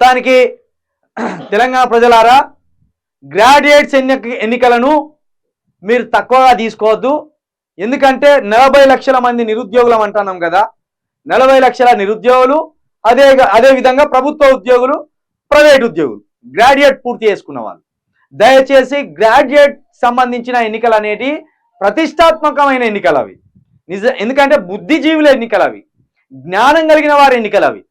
మొత్తానికి తెలంగాణ ప్రజలారా గ్రాడ్యుయేట్స్ ఎన్ని ఎన్నికలను మీరు తక్కువగా తీసుకోవద్దు. ఎందుకంటే నలభై లక్షల మంది నిరుద్యోగులం అంటున్నాం కదా. నలభై లక్షల నిరుద్యోగులు అదే అదే విధంగా ప్రభుత్వ ఉద్యోగులు ప్రైవేట్ ఉద్యోగులు గ్రాడ్యుయేట్ పూర్తి చేసుకున్న వాళ్ళు. దయచేసి గ్రాడ్యుయేట్ సంబంధించిన ఎన్నికలు అనేటి ప్రతిష్టాత్మకమైన ఎన్నికలు అవి. నిజ ఎందుకంటే బుద్ధిజీవుల ఎన్నికలు అవి. జ్ఞానం కలిగిన వారి ఎన్నికలు అవి.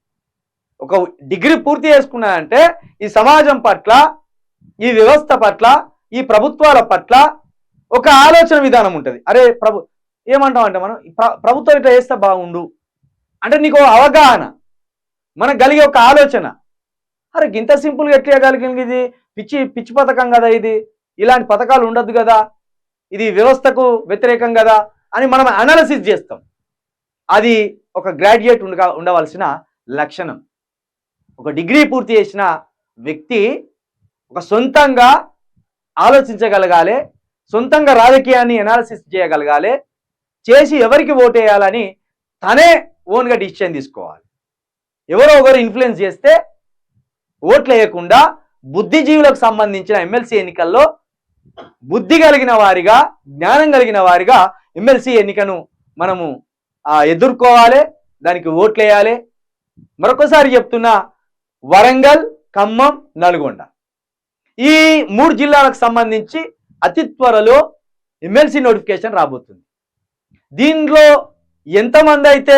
ఒక డిగ్రీ పూర్తి చేసుకున్నారంటే ఈ సమాజం పట్ల ఈ వ్యవస్థ పట్ల ఈ ప్రభుత్వాల పట్ల ఒక ఆలోచన విధానం ఉంటుంది. అరే ప్రభు ఏమంటాం అంటే మనం ప్రభుత్వం ఇట్లా చేస్తే బాగుండు. అంటే నీకు అవగాహన మనకు కలిగే ఒక ఆలోచన. అరే ఇంత సింపుల్గా ఎట్లా చేయగలిగింది ఇది? పిచ్చి పిచ్చి పథకం కదా ఇది? ఇలాంటి పథకాలు ఉండదు కదా? ఇది వ్యవస్థకు వ్యతిరేకం కదా? అని మనం అనాలసిస్ చేస్తాం. అది ఒక గ్రాడ్యుయేట్ ఉండగా ఉండవలసిన లక్షణం. ఒక డిగ్రీ పూర్తి చేసిన వ్యక్తి ఒక సొంతంగా ఆలోచించగలగాలి సొంతంగా రాజకీయాన్ని ఎనాలిసిస్ చేయగలగాలి చేసి ఎవరికి ఓటేయాలని తనే ఓన్గా డిసిషన్ తీసుకోవాలి. ఎవరో ఒకరు ఇన్ఫ్లుయెన్స్ చేస్తే ఓట్లు వేయకుండా బుద్ధిజీవులకు సంబంధించిన ఎమ్మెల్సీ ఎన్నికల్లో బుద్ధి కలిగిన వారిగా జ్ఞానం కలిగిన వారిగా ఎమ్మెల్సీ ఎన్నికను మనము ఎదుర్కోవాలి దానికి ఓట్లు వేయాలి. మరొకసారి చెప్తున్నా వరంగల్ ఖమ్మం నల్గొండ. ఈ మూడు జిల్లాలకు సంబంధించి అతి త్వరలో ఎమ్మెల్సీ నోటిఫికేషన్ రాబోతుంది. దీనిలో ఎంతమంది అయితే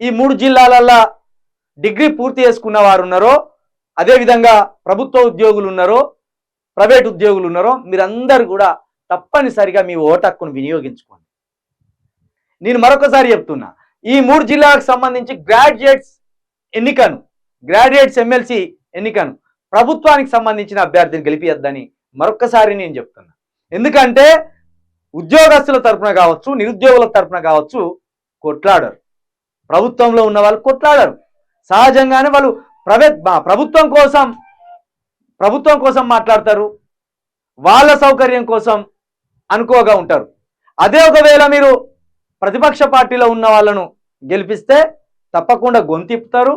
ఈ మూడు జిల్లాలల్లో డిగ్రీ పూర్తి చేసుకున్న వారు ఉన్నారో అదేవిధంగా ప్రభుత్వ ఉద్యోగులు ఉన్నారో ప్రైవేట్ ఉద్యోగులు ఉన్నారో మీరందరూ కూడా తప్పనిసరిగా మీ ఓటు హక్కును వినియోగించుకోండి. నేను మరొకసారి చెప్తున్నా ఈ మూడు జిల్లాలకు సంబంధించి గ్రాడ్యుయేట్స్ ఎన్నికను గ్రాడ్యుయేట్స్ ఎమ్మెల్సీ ఎన్నికను ప్రభుత్వానికి సంబంధించిన అభ్యర్థిని గెలిపియద్దని మరొకసారి నేను చెప్తున్నా. ఎందుకంటే ఉద్యోగస్తుల తరపున కావచ్చు నిరుద్యోగుల తరపున కావచ్చు కొట్లాడరు. ప్రభుత్వంలో ఉన్న వాళ్ళు కొట్లాడరు. సహజంగానే వాళ్ళు ప్రైవేట్ ప్రభుత్వం కోసం ప్రభుత్వం కోసం మాట్లాడతారు. వాళ్ళ సౌకర్యం కోసం అనుకోగా ఉంటారు. అదే ఒకవేళ మీరు ప్రతిపక్ష పార్టీలో ఉన్న వాళ్ళను గెలిపిస్తే తప్పకుండా గొంతిప్పుతారు.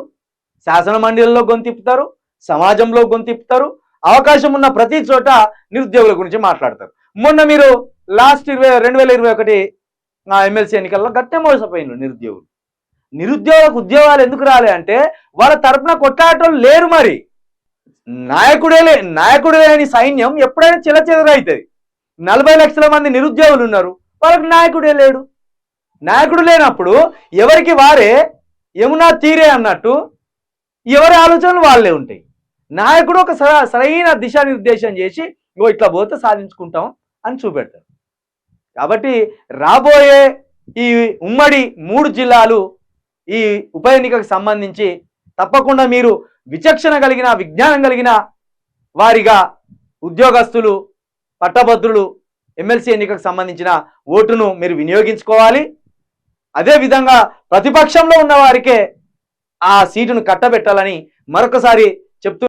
శాసన మండలిలో గొంతిప్పుతారు సమాజంలో గొంతిప్పుతారు అవకాశం ఉన్న ప్రతి చోట నిరుద్యోగుల గురించి మాట్లాడతారు. మొన్న మీరు లాస్ట్ ఇరవై రెండు వేల ఇరవై ఒకటి ఎమ్మెల్సీ ఎన్నికల్లో గట్టే మోసపోయినారు నిరుద్యోగులు. నిరుద్యోగులకు ఉద్యోగాలు ఎందుకు రాలే అంటే వాళ్ళ తరపున కొట్లాడటం లేరు మరి. నాయకుడే లే నాయకుడు లేని సైన్యం ఎప్పుడైనా చిలచెదరవుతుంది నలభై లక్షల మంది నిరుద్యోగులు ఉన్నారు వాళ్ళకి నాయకుడే లేడు. నాయకుడు లేనప్పుడు ఎవరికి వారే యమునా తీరే అన్నట్టు ఎవరి ఆలోచనలు వాళ్ళే ఉంటాయి. నాయకుడు ఒక సరైన దిశానిర్దేశం చేసి ఇగో ఇట్లా పోతే సాధించుకుంటాం అని చూపెడతారు కాబట్టి రాబోయే ఈ ఉమ్మడి మూడు జిల్లాలు ఈ ఉప ఎన్నికకు సంబంధించి తప్పకుండా మీరు విచక్షణ కలిగిన విజ్ఞానం కలిగిన వారిగా ఉద్యోగస్తులు పట్టభద్రులు ఎమ్మెల్సీ ఎన్నికకు సంబంధించిన ఓటును మీరు వినియోగించుకోవాలి. అదేవిధంగా ప్రతిపక్షంలో ఉన్న వారికే ఆ సీటును కట్టబెట్టాలని మరొకసారి చెప్తూ